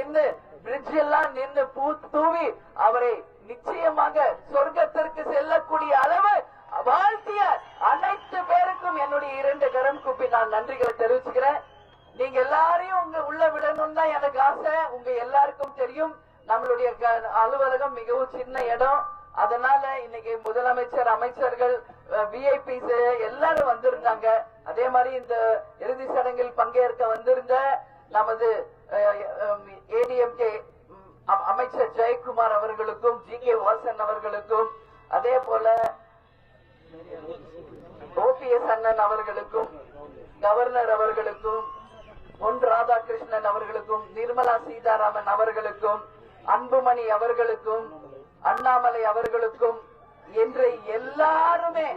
நின்று பிரிட்ஜ் எல்லாம் நின்று பூ தூவி அவரை நிச்சயமாக சொர்க்கத்திற்கு செல்லக்கூடிய அளவு வாழ்த்திய அனைத்து பேருக்கும் என்னுடைய இரண்டு கரம் கூப்பி நான் நன்றிகளை தெரிவிச்சுக்கிறேன். நீங்க எல்லாரையும் உங்க உள்ள விடணும் தான் எனக்கு ஆசை. உங்க எல்லாருக்கும் தெரியும். நம்மளுடைய அலுவலகம் மிகவும் சின்ன இடம். அதனால இன்னைக்கு முதலமைச்சர் அமைச்சர்கள் விஐபிஸ் எல்லாரும் வந்திருந்தாங்க. அதே மாதிரி இந்த இறுதி சடங்கில் பங்கேற்க வந்திருந்த நமது ஏடிஎம்கே அமைச்சர் ஜெயக்குமார் அவர்களுக்கும் ஜி கே வாசன் அவர்களுக்கும் அதே போல ஓபிஎஸ் அண்ணன் அவர்களுக்கும் கவர்னர் அவர்களுக்கும் பொன் ராதாகிருஷ்ணன் அவர்களுக்கும் நிர்மலா சீதாராமன் அவர்களுக்கும் அன்புமணி அவர்களுக்கும் அண்ணாமலை அவர்களுக்கும் என்று எல்லாருமே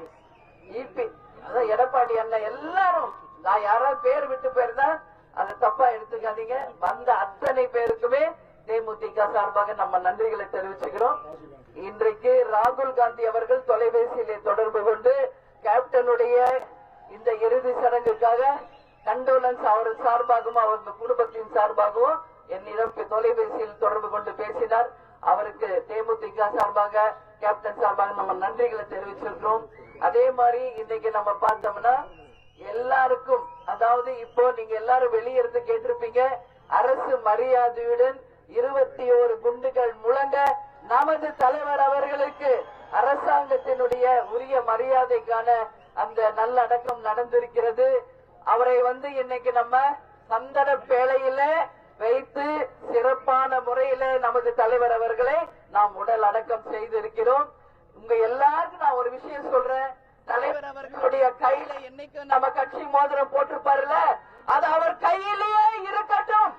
இபி எடப்பாடி அண்ணன் எல்லாரும் நான் யாராவது பேர் விட்டு போயிருந்தா அதை தப்பா எடுத்துக்காதீங்க. வந்த அத்தனை பேருக்குமே தேமுதிக சார்பாக நம்ம நன்றிகளை தெரிவிச்சுக்கிறோம். இன்றைக்கு ராகுல் காந்தி அவர்கள் தொலைபேசியிலே தொடர்பு கொண்டு கேப்டனுடைய இந்த இறுதி சடங்குக்காக கண்டோலன்ஸ் அவர் சார்பாகவும் அவரது குடும்பத்தின் சார்பாகவும் என்னிடம் தொலைபேசியில் தொடர்பு கொண்டு பேசினார். அவருக்கு தேமுதிக சார்பாக கேப்டன் சார்பாக நம்ம நன்றிகளை தெரிவிச்சிருக்கிறோம் அதே மாதிரி இன்னைக்கு நம்ம பார்த்தோம்னா எல்லாருக்கும் அதாவது இப்போ நீங்க எல்லாரும் வெளியே இருந்து கேட்டிருப்பீங்க அரசு மரியாதையுடன் இருபத்தி ஒரு குண்டுகள் முழங்க நமது தலைவர் அவர்களுக்கு அரசாங்கத்தினுடைய உரிய மரியாதைக்கான அந்த நல்லடக்கம் நடந்திருக்கிறது. அவரை வந்து இன்னைக்கு நம்ம சந்தன பேழையில வைத்து சிறப்பான முறையில நமது தலைவர் அவர்களை நாம் உடல் அடக்கம் செய்திருக்கிறோம். உங்க எல்லாருக்கும் நான் ஒரு விஷயம் சொல்றேன். தலைவர் அவர்களுடைய கையில என்னைக்கும் நம்ம கட்சி மோதிரம் போட்டிருப்பாருல அது அவர் கையிலேயே இருக்கட்டும்.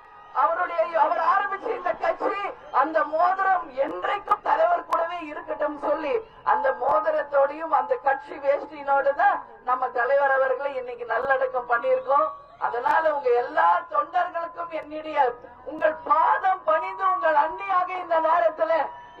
அவருடைய அவர் ஆரம்பிச்ச இந்த கட்சி அந்த மோதிரம் என்றைக்கும் தலைவர் கூடவே இருக்கட்டும் சொல்லி அந்த மோதிரத்தோடையும் அந்த கட்சி வேஷ்டினோட தான் நம்ம தலைவர் அவர்களை இன்னைக்கு நல்லடக்கம் பண்ணியிருக்கோம். அதனால உங்க எல்லா தொண்டர்களுக்கும் என்னுடைய உங்கள் பாதம் பணிந்து உங்கள் அண்ணியாக இந்த நேரத்துல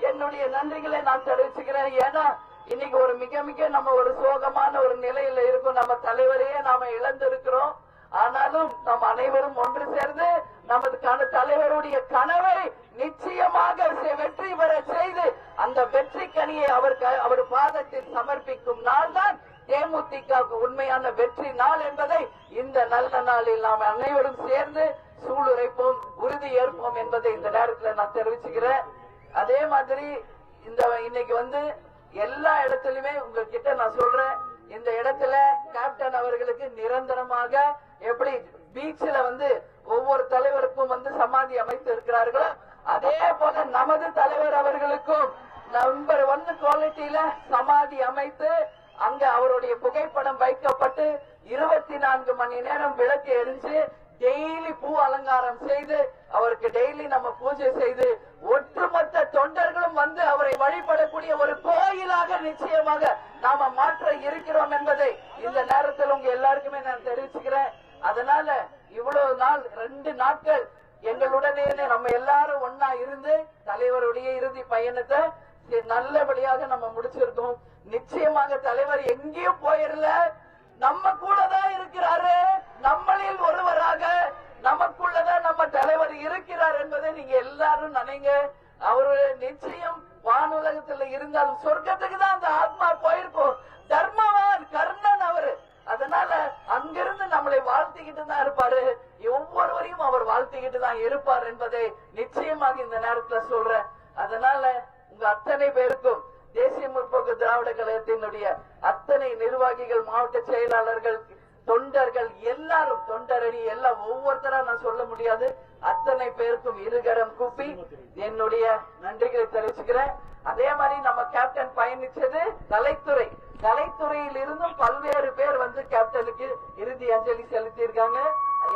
என்னுடைய நன்றிகளை நான் தெரிவிச்சுக்கிறேன். ஏன்னா இன்னைக்கு ஒரு மிக மிக நம்ம ஒரு சோகமான ஒரு நிலையில இருக்கும். நம்ம தலைவரையே நாம இழந்திருக்கிறோம். ஆனாலும் நம் அனைவரும் ஒன்று சேர்ந்து நமதுக்கான தலைவருடைய கனவை நிச்சயமாக வெற்றி பெற செய்து அந்த வெற்றி கனியை அவர் க- அவர் பாதத்தில் சமர்ப்பிக்கும் நாள் தான் தேமுதிகவுக்கு உண்மையான வெற்றி நாள் என்பதை இந்த நல்ல நாளில் நாம் அனைவரும் சேர்ந்து சூளுரைப்போம் உறுதி ஏற்போம் என்பதை இந்த நேரத்தில் நான் தெரிவிச்சுக்கிறேன். அதே மாதிரி இந்த இன்னைக்கு வந்து எல்லா இடத்துலயுமே உங்ககிட்ட நான் சொல்றேன் இந்த இடத்துல கேப்டன் அவர்களுக்கு நிரந்தரமாக எப்படி பீச்ல வந்து ஒவ்வொரு தலைவருக்கும் வந்து சமாதி அமைத்து இருக்கிறார்களோ அதே போல நமது தலைவர் அவர்களுக்கும் நம்பர் ஒன்னு குவாலிட்டியில சமாதி அமைத்து அங்க அவருடைய புகைப்படம் வைக்கப்பட்டு இருபத்தி நான்கு மணி நேரம் விளக்கு எரிஞ்சு டெய்லி பூ அலங்காரம் செய்து அவருக்கு டெய்லி நம்ம பூஜை செய்து ஒட்டுமொத்த தொண்டு வந்து அவரை வழிபடக்கூடிய ஒரு கோயிலாக நிச்சயமாக நாம மாற்ற இருக்கிறோம் என்பதை இந்த நேரத்தில் உங்க எல்லாருக்குமே நான் தெரிவிச்சுக்கிறேன். அதனால இவ்வளவு நாள் ரெண்டு நாட்கள் எங்களுடனே நம்ம எல்லாரும் ஒன்னா இருந்து தலைவருடைய இறுதி பயணத்தை நல்லபடியாக நம்ம முடிச்சிருக்கோம். நிச்சயமாக தலைவர் எங்கேயும் போயிடல. நம்ம கூட தான் இருக்கிறாரு. வாழ்த்திக்கிட்டு தான் இருப்பாரு. ஒவ்வொருவரையும் அவர் வாழ்த்திக்கிட்டு தான் இருப்பார் என்பதை நிச்சயமாக இந்த நேரத்துல சொல்றேன். அதனால உங்க அத்தனை பேருக்கும் தேசிய முற்போக்கு திராவிட கழகத்தினுடைய அத்தனை நிர்வாகிகள் மாவட்ட செயலாளர்கள் தொண்டர்கள் எல்லாரும் தொண்டரணி எல்லாம் ஒவ்வொருத்தரா நான் சொல்ல முடியாது. அத்தனை பேருக்கும் இருகரம் கூப்பி என்னுடைய நன்றிகளை தெரிவிச்சுக்கிறேன். அதே மாதிரி நம்ம கேப்டன் பயணிச்சது கலைத்துறை. கலைத்துறையில் இருந்தும் பல்வேறு பேர் வந்து கேப்டனுக்கு இறுதி அஞ்சலி செலுத்தியிருக்காங்க.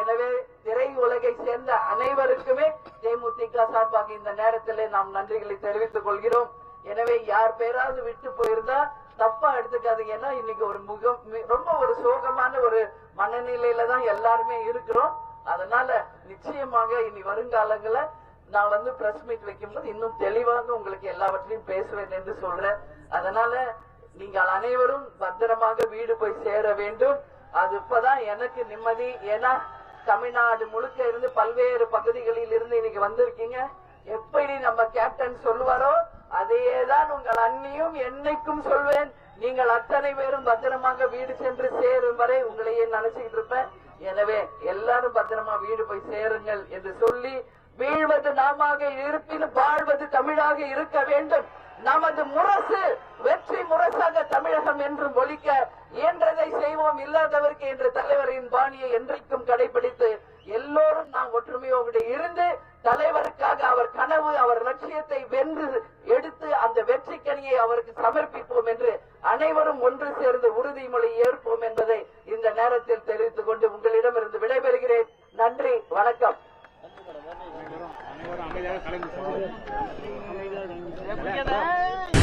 எனவே திரை உலகை சேர்ந்த அனைவருக்குமே தேமுதிக சார்பாக இந்த நேரத்திலே நாம் நன்றிகளை தெரிவித்துக் கொள்கிறோம். எனவே யார் பேராவது விட்டு போயிருந்தா தப்பா எடுத்துக்காதீங்க. ஏன்னா இன்னைக்கு ஒரு முகம் ரொம்ப ஒரு சோகமான ஒரு மனநிலையில தான் எல்லாருமே இருக்கிறோம். அதனால நிச்சயமாக இனி வருங்காலங்கள நான் வந்து பிரஸ் மீட் வைக்கும்போது இன்னும் தெளிவாக உங்களுக்கு எல்லாவற்றையும் பேசுவேன் என்று சொல்றேன். அதனால நீங்கள் அனைவரும் பத்திரமாக வீடு போய் சேர வேண்டும். அது இப்பதான் எனக்கு நிம்மதி. ஏன்னா தமிழ்நாடு முழுக்க இருந்து பல்வேறு பகுதிகளில் இருந்து இன்னைக்கு வந்திருக்கீங்க. எப்படி நம்ம கேப்டன் சொல்லுவாரோ அதேதான் உங்கள் அண்ணியும் என்னைக்கும் சொல்வேன். நீங்கள் அத்தனை பேரும் பத்திரமாக வீடு சென்று சேரும் வரை உங்களையே நினைச்சுக்கிட்டு இருப்பேன் எனவே எல்லாரும் பத்திரமா வீடு போய் சேருங்கள் என்று சொல்லி வீழ்வது நாம இருப்பினும் வாழ்வது தமிழாக இருக்க வேண்டும். நமது முரசு வெற்றி முரசாக தமிழகம் என்றும் ஒழிக்க இயன்றதை செய்வோம் இல்லாதவருக்கு என்ற தலைவரின் பாணியை என்றைக்கும் கடைபிடித்து எல்லோரும் நாம் ஒற்றுமையோடு இருந்து தலைவருக்காக அவர் கனவு அவர் லட்சியத்தை வென்று எடுத்து அந்த வெற்றி அவருக்கு சமர்ப்பிப்போம் என்று அனைவரும் ஒன்று சேர்ந்து உறுதிமொழி ஏற்போம் என்பதை இந்த நேரத்தில் தெரிவித்துக் கொண்டு உங்களிடமிருந்து விடைபெறுகிறேன். நன்றி வணக்கம். அனைவரும் அமைதியாக.